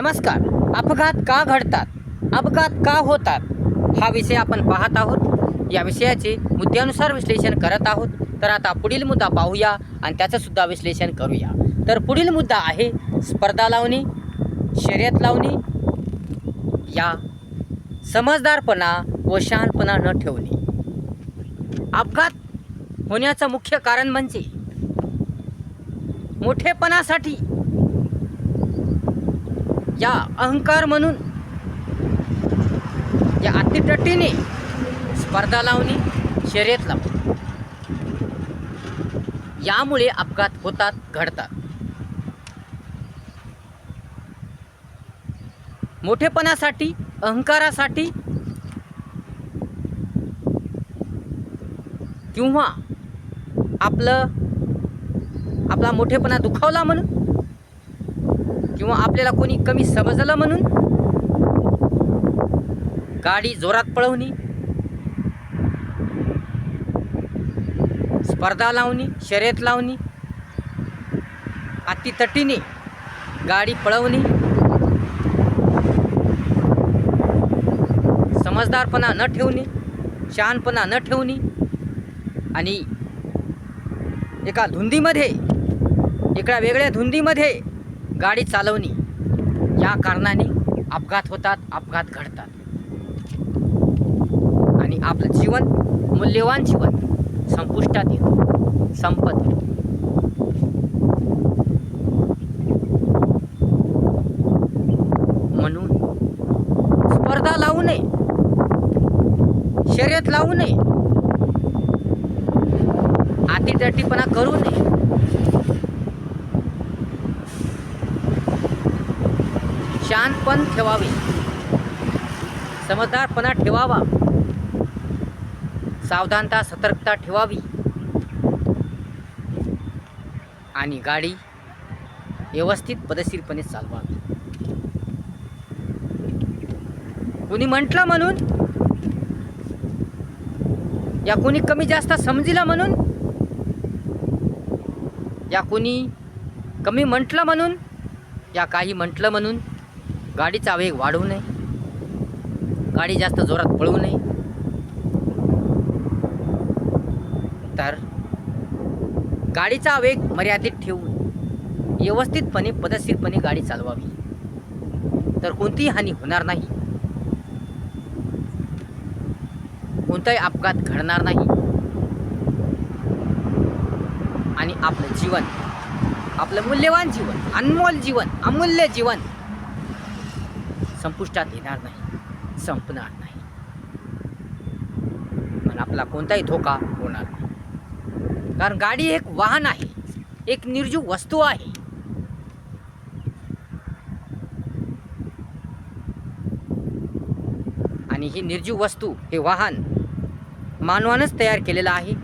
नमस्कार. अपघात का घडतात? अपघात का होतात? हा विषय आपण पाहत आहोत. या विषयाचे मुद्द्यानुसार विश्लेषण करत आहोत. तर आता पुढील मुद्दा पाहूया आणि त्याचं सुद्धा विश्लेषण करूया. तर पुढील मुद्दा आहे स्पर्धा लावणी शर्यत लावणी. या समजदारपणा व शहाणपणा न ठेवणे. अपघात होण्याचं मुख्य कारण म्हणजे मोठेपणासाठी या अहंकार म्हणून या अतिटट्टीने स्पर्धा लावणी शर्यत लावणी यामुळे अपघात होतात घडतात. मोठेपणासाठी अहंकारासाठी किंवा आपलं आपला मोठेपणा दुखावला म्हणून किंवा आपल्याला कोणी कमी समजलं म्हणून? गाडी जोरात पळवणी. स्पर्धा लावणी शर्यत लावणी. अतितटीने गाडी पळवणी. समजदारपणा न ठेवणे शहाणपणा न ठेवणे. आणि एका धुंदीमध्ये एका वेगळ्या धुंदीमध्ये गाडी चालवणे. या कारणाने अपघात होतात अपघात घडतात. आणि आपलं जीवन मूल्यवान जीवन संपुष्टात येतं संपत म्हणून स्पर्धा लावू नये. शर्यत लावू नये. अतिटट्टीपणा करू नये. शांतपण ठेवावे. समजदारपणा ठेवावा. सावधानता सतर्कता ठेवावी. आणि गाडी व्यवस्थित पदशीरपणे चालवावी. कुणी म्हटलं म्हणून? या कुणी कमी जास्त समजिला म्हणून? या कुणी कमी म्हटलं म्हणून? या काही म्हटलं म्हणून? गाडीचा वेग वाढवू नये. गाडी जास्त जोरात पळवू नये. तर गाडीचा वेग मर्यादित ठेवून व्यवस्थितपणे पदस्थितपणे गाडी चालवावी. तर कोणतीही हानी होणार नाही. कोणताही अपघात घडणार नाही. आणि आपलं जीवन आपलं मूल्यवान जीवन अनमोल जीवन अमूल्य जीवन संपुष्टात येणार नाही संपणार नाही. पण आपला कोणताही धोका होणार नाही. कारण गाडी एक वाहन आहे एक निर्जीव वस्तू आहे. आणि ही निर्जीव वस्तू हे वाहन मानवानंच तयार केलेलं आहे.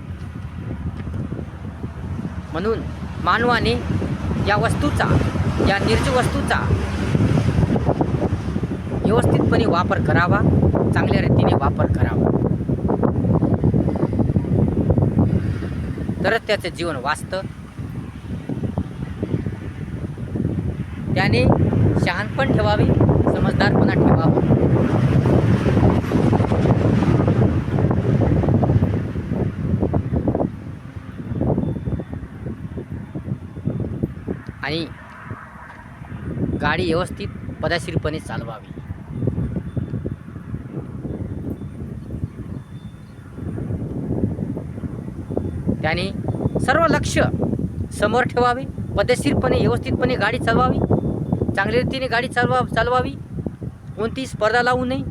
म्हणून मानवाने या वस्तूचा या निर्जीव वस्तूचा व्यवस्थितपणे वापर करावा चांगल्या रीतीने वापर करावा. तरच त्याचं जीवन वाचतं. त्याने शहाणपण ठेवावे समजदारपणा ठेवावा. आणि गाडी व्यवस्थित पदाशीरपणे चालवावी. त्याने सर्व लक्ष समोर ठेवावे पद्धतशीरपणे व्यवस्थितपणे गाडी चालवावी चांगल्या रीतीने गाडी चालवा चालवावी. कोणती स्पर्धा लावू नये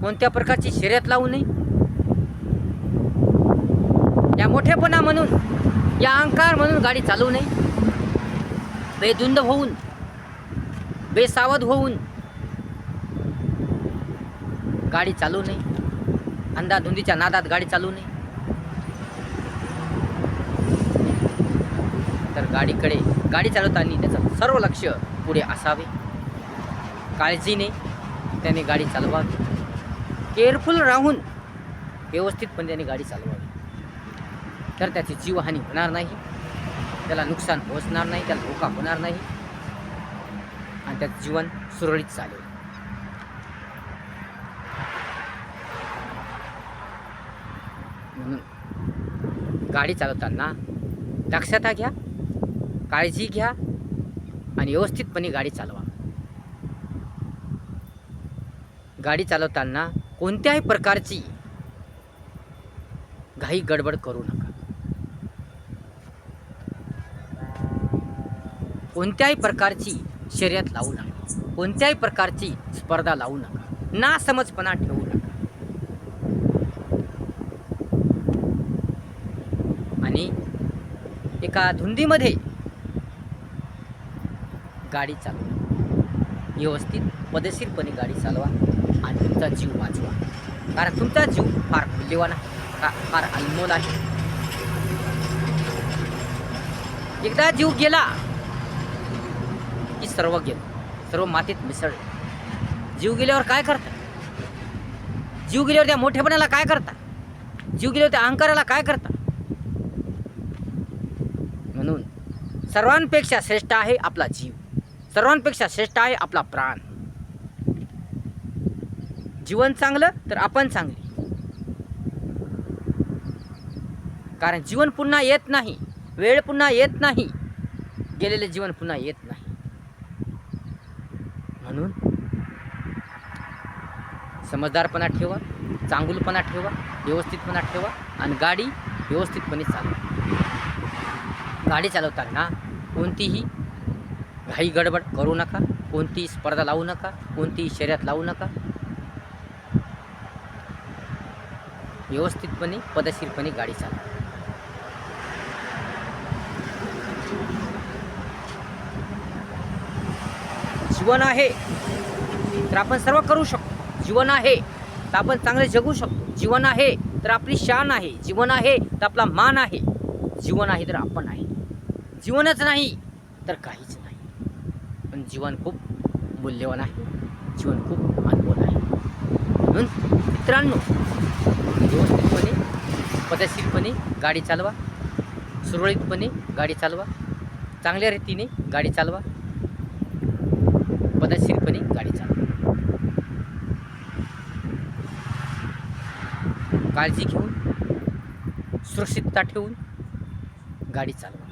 कोणत्या प्रकारची शर्यत लावू नये. या मोठेपणा म्हणून या अहंकार म्हणून गाडी चालवू नये. बेधुंद होऊन बेसावध होऊन गाडी चालवू नये. अंधाधुंदीच्या नादात गाडी चालवू नये. तर गाडीकडे गाडी चालवताना त्याचं सर्व लक्ष पुढे असावे. काळजीने त्याने गाडी चालवावी. केअरफुल राहून व्यवस्थितपणे त्याने गाडी चालवावी. तर त्याची जीवहानी होणार नाही. त्याला नुकसान पोहोचणार नाही. त्याला धोका होणार नाही. आणि त्याचं जीवन सुरळीत चालेल. म्हणून गाडी चालवताना दक्षता घ्या. काळजी घ्या आणि व्यवस्थितपणे गाडी चालवा. गाडी चालवताना कोणत्याही प्रकारची घाई गडबड करू नका. कोणत्याही प्रकारची शर्यत लावू नका. कोणत्याही प्रकारची स्पर्धा लावू नका. ना समजपणा ठेवू नका. आणि एका धुंदीमध्ये गाडी चालवा. व्यवस्थित पदशीरपणे गाडी चालवा आणि तुमचा जीव वाचवा. कारण तुमचा जीव फार मूल्यवान आहे. फार अनमोल आहे. एकदा जीव गेला की सर्व गेलं. सर्व मातीत मिसळलं. जीव गेल्यावर काय करता? जीव गेल्यावर त्या मोठेपणाला काय करता? जीव गेल्यावर त्या अहंकाराला काय करता? म्हणून सर्वांपेक्षा श्रेष्ठ आहे आपला जीव. सर्वांपेक्षा श्रेष्ठ आहे आपला प्राण. जीवन चांगलं तर आपण चांगली. कारण जीवन पुन्हा येत नाही वेळ पुन्हा येत नाही गेलेले जीवन पुन्हा येत नाही. म्हणून समजदारपणा ठेवा चांगुलपणा ठेवा व्यवस्थितपणा ठेवा आणि गाडी व्यवस्थितपणे चालवा. गाडी चालवताना कोणतीही घाई गडबड करू नका कोणतीही स्पर्धा लावू नका कोणतीही शर्यत लावू नका. व्यवस्थितपणे पदशीरपणे गाडी चालवा जीवन आहे तर आपण सर्व करू शकतो. जीवन आहे तर आपण चांगले जगू शकतो. जीवन आहे तर आपली शान आहे. जीवन आहे तर आपला मान आहे. जीवन आहे तर आपण आहे. जीवनच नाही तर काहीच नाही. पण जीवन खूप मूल्यवान आहे. जीवन खूप अनमोल आहे. म्हणून मित्रांनो व्यवस्थितपणे पद्धतशीरपणे गाडी चालवा सुरळीतपणे गाडी चालवा चांगल्या रीतीने गाडी चालवा पद्धतशीरपणे गाडी चालवा. काळजी घेऊन सुरक्षितता ठेवून गाडी चालवा.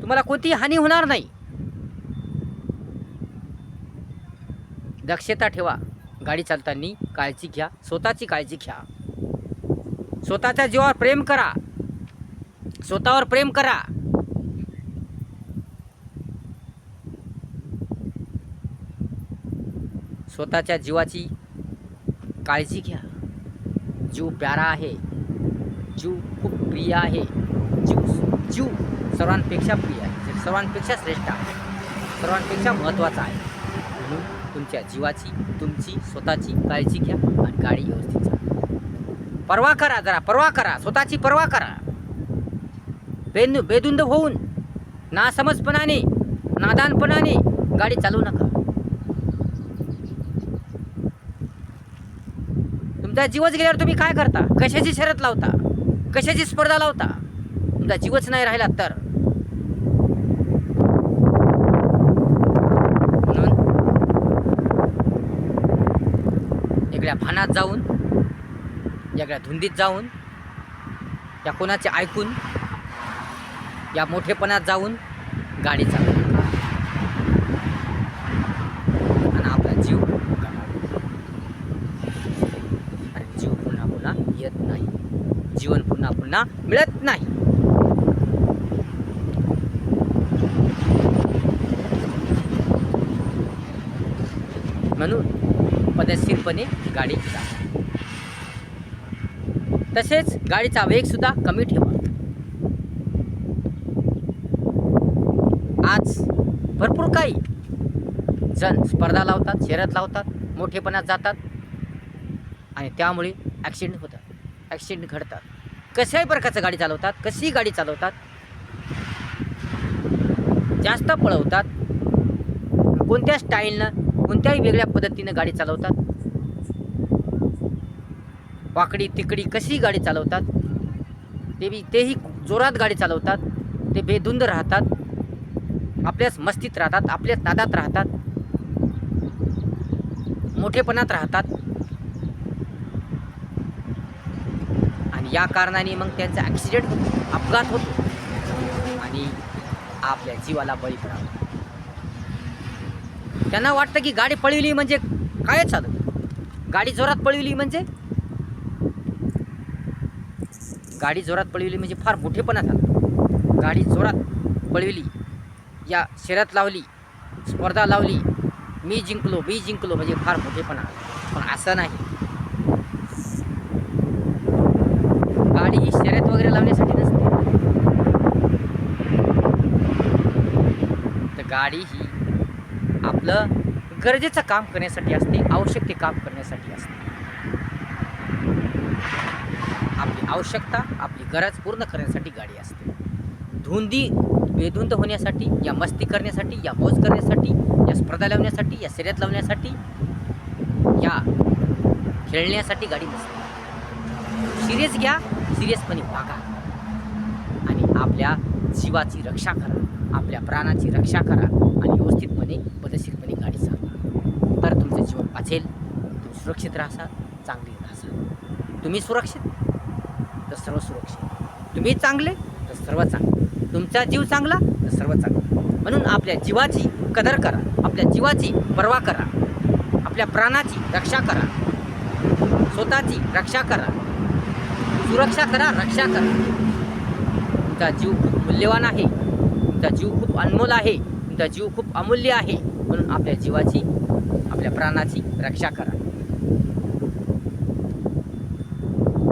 तुम्हाला कोणतीही हानी होणार नाही. दक्षता ठेवा. गाडी चालताना काळजी घ्या. स्वतःची काळजी घ्या. स्वतःच्या जीवावर प्रेम करा. स्वतःवर प्रेम करा. स्वतःच्या जीवाची काळजी घ्या. जीव प्यारा आहे. जीव खूप प्रिय आहे. जीव जीव सर्वांपेक्षा प्रिय आहे. सर्वांपेक्षा श्रेष्ठ आहे. सर्वांपेक्षा महत्त्वाचा आहे. तुमच्या जीवाची तुमची स्वतःची काळजी घ्या आणि गाडी व्यवस्थित चालवा. परवा करा जरा परवा करा. स्वतःची परवा करा. बेन बेदुंद होऊन नासमजपणाने नादानपणाने गाडी चालवू नका. तुमचा जीवच गेल्यावर तुम्ही काय करता? कशाची शर्यत लावता? कशाची स्पर्धा लावता? तुमचा जीवच नाही राहिला तर म्हणून वेगळ्या भानात जाऊन वेगळ्या धुंदीत जाऊन या कोणाचे ऐकून या मोठेपणात जाऊन गाडी चालवू. आणि आपला जीव आणि जीव पुन्हा पुन्हा येत नाही. जीवन पुन्हा पुन्हा मिळत नाही. म्हणून पद्धतशीरपणे गाडी चालवा तसेच गाडीचा वेग सुद्धा कमी ठेवा. आज भरपूर काही जण स्पर्धा लावतात शर्यत लावतात मोठेपणात जातात आणि त्यामुळे ॲक्सिडेंट होतात ॲक्सिडेंट घडतात. कशाही प्रकारचं गाडी चालवतात कशीही गाडी चालवतात जास्त पळवतात कोणत्या स्टाईलनं कोणत्याही वेगळ्या पद्धतीनं गाडी चालवतात? वाकडी तिकडी कशी गाडी चालवतात. ते बी तेही जोरात गाडी चालवतात. ते बेधुंद राहतात. आपल्याच मस्तीत राहतात आपल्याच नादात राहतात. मोठेपणात राहतात. आणि या कारणाने मग त्यांचा ॲक्सिडेंट होतो अपघात होतो. आणि आपल्या जीवाला बळी पडावा. त्यांना वाटतं की गाडी पळविली म्हणजे काय झालं गाडी जोरात पळविली म्हणजे? गाडी जोरात पळविली म्हणजे फार मोठेपणा झाला. गाडी जोरात पळविली या शर्यत लावली स्पर्धा लावली मी जिंकलो मी जिंकलो म्हणजे फार मोठेपणा पण असं नाही. गाडी ही शर्यत वगैरे लावण्यासाठी नसते. तर गाडी ही आपलं गरजेचं काम करण्यासाठी असते आवश्यक ते काम करण्यासाठी असते. आपली आवश्यकता आपली गरज पूर्ण करण्यासाठी गाडी असते. धुंदी बेधुंद होण्यासाठी या मस्ती करण्यासाठी या मौज करण्यासाठी या स्पर्धा लावण्यासाठी या शर्यत लावण्यासाठी या खेळण्यासाठी गाडी नसते. सिरियस घ्या सिरियसपणे वागा. आणि आपल्या जीवाची रक्षा करा आपल्या प्राणाची रक्षा करा आणि व्यवस्थितपणे पद्धतशीरपणे गाडी चालवा. तर तुमचं जीवन वाचेल तुम्ही सुरक्षित राहाल चांगली राहाल तुम्ही सुरक्षित तर सर्व सुरक्षित. तुम्ही चांगले तर सर्व चांगले. तुमचा जीव चांगला तर सर्व चांगला. म्हणून आपल्या जीवाची कदर करा आपल्या जीवाची पर्वा करा आपल्या प्राणाची रक्षा करा स्वतःची रक्षा करा सुरक्षा करा रक्षा करा. तुमचा जीव मूल्यवान आहे. तुमचा जीव खूप अनमोल आहे. तुमचा जीव खूप अमूल्य आहे. म्हणून आपल्या जीवाची आपल्या प्राणाची रक्षा करा.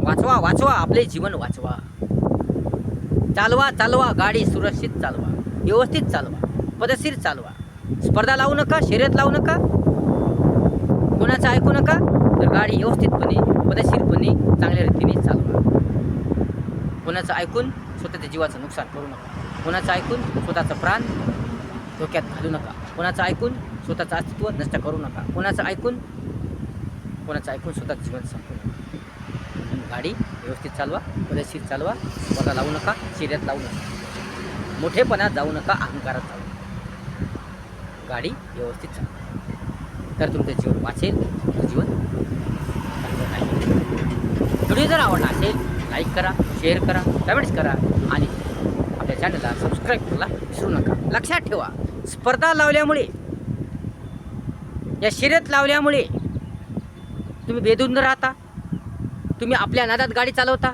वाचवा वाचवा आपले जीवन वाचवा. चालवा चालवा गाडी सुरक्षित चालवा. व्यवस्थित चालवा. पदशीर चालवा. स्पर्धा लावू नका शर्यत लावू नका. कोणाचं ऐकू नका तर गाडी व्यवस्थितपणे पदशीरपणे चांगल्या रीतीने चालवा. कोणाचं ऐकून स्वतःच्या जीवाचं नुकसान करू नका. कोणाचं ऐकून स्वतःचं प्राण धोक्यात घालू नका. कोणाचं ऐकून स्वतःचं अस्तित्व नष्ट करू नका. कोणाचं ऐकून कोणाचं ऐकून स्वतःचं जीवन संपू नका गाडी व्यवस्थित चालवा पदशीर चालवा स्वतः लावू नका शिर्यात लावू नका. मोठेपणा जाऊ नका अहंकारात जाऊ नका. गाडी व्यवस्थित चालवा. तर तुमचं जीवन वाचेल तुमचं जीवन चांगलं राहील. व्हिडिओ जर आवडला असेल लाईक करा. शेअर करा कमेंट्स करा आणि आपल्या चॅनलला सबस्क्राईब करायला विसरू नका. लक्षात ठेवा स्पर्धा लावल्यामुळे या शर्यत लावल्यामुळे तुम्ही बेधुंद राहता तुम्ही आपल्या नादात गाडी चालवता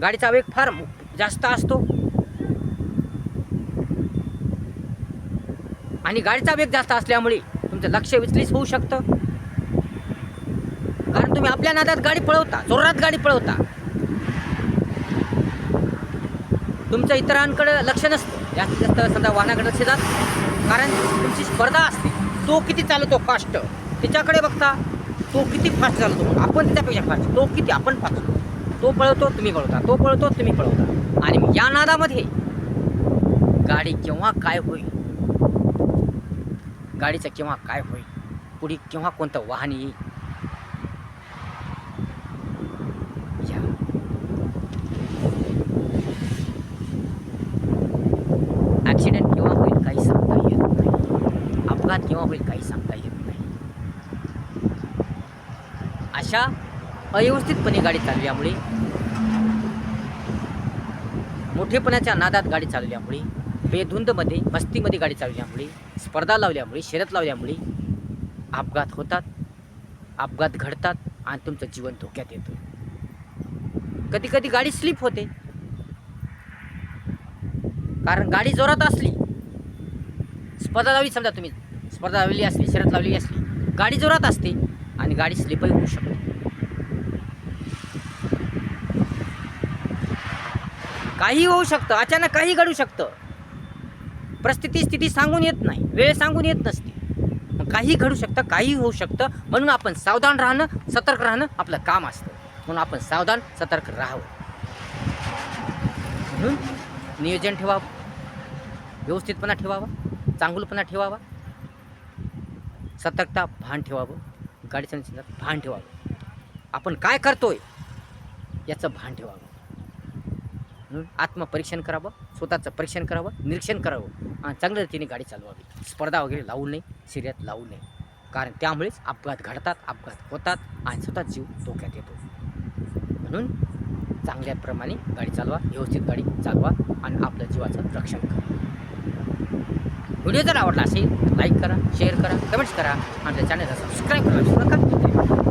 गाडीचा वेग फार जास्त असतो. आणि गाडीचा वेग जास्त असल्यामुळे तुमचं लक्ष विचलित होऊ शकतं. कारण तुम्ही आपल्या नादात गाडी पळवता जोरात गाडी पळवता. तुमच्या इतरांकडे लक्ष नसतं. जास्तीत जास्त समजा वाहनाकडे लक्ष जात कारण तुमची स्पर्धा असते. तो किती चालवतो फास्ट त्याच्याकडे बघता तो किती फास्ट चालवतो? आपण त्याच्यापेक्षा फास्ट तो किती आपण फास्ट तो पळवतो तुम्ही पळवता. तो पळवतो तुम्ही पळवता. आणि या नादामध्ये गाडी केव्हा काय होईल? गाडीचं केव्हा काय होईल? पुढे केव्हा कोणतं वाहन येईल या ॲक्सिडेंट केव्हा होईल काही सांगता येत नाही अपघात केव्हा होईल काही सांगता येत नाही अशा अव्यवस्थितपणे गाडी चालवल्यामुळे मोठेपणाच्या नादात गाडी चालवल्यामुळे बेधुंदमध्ये मस्तीमध्ये गाडी चालवल्यामुळे स्पर्धा लावल्यामुळे शर्यत लावल्यामुळे अपघात होतात अपघात घडतात आणि तुमचं जीवन धोक्यात येतं. कधी कधी गाडी स्लिप होते. कारण गाडी जोरात असली स्पर्धा लावली समजा तुम्ही स्पर्धा लावलेली असली शर्यत लावलेली असली गाडी जोरात असते आणि गाडी स्लिपही होऊ शकते. काही होऊ शकतं अचानक काही घडू शकतं. परिस्थिती स्थिती सांगून येत नाही वेळ सांगून येत नसते. मग काही घडू शकतं काही होऊ शकतं म्हणून आपण सावधान राहणं सतर्क राहणं आपलं काम असतं. म्हणून आपण सावधान सतर्क राहावं. म्हणून नियोजन ठेवावं. व्यवस्थितपणा ठेवावा चांगलपणा ठेवावा. सतर्कता भान ठेवावं गाडी चालवताना भान ठेवावं. आपण काय करतोय याचं भान ठेवावं. म्हणून आत्मपरीक्षण करावं स्वतःचं परीक्षण करावं निरीक्षण करावं आणि चांगल्या रीतीने गाडी चालवावी. स्पर्धा वगैरे लावू नये शर्यत लावू नये. कारण त्यामुळेच अपघात घडतात अपघात होतात आणि स्वतः जीव धोक्यात येतो. म्हणून चांगल्याप्रमाणे गाडी चालवा व्यवस्थित गाडी चालवा आणि आपल्या जीवाचं रक्षण करा. व्हिडिओ जर आवडला असेल लाईक करा शेअर करा कमेंट्स करा. आमच्या चॅनलला सबस्क्राईब करा.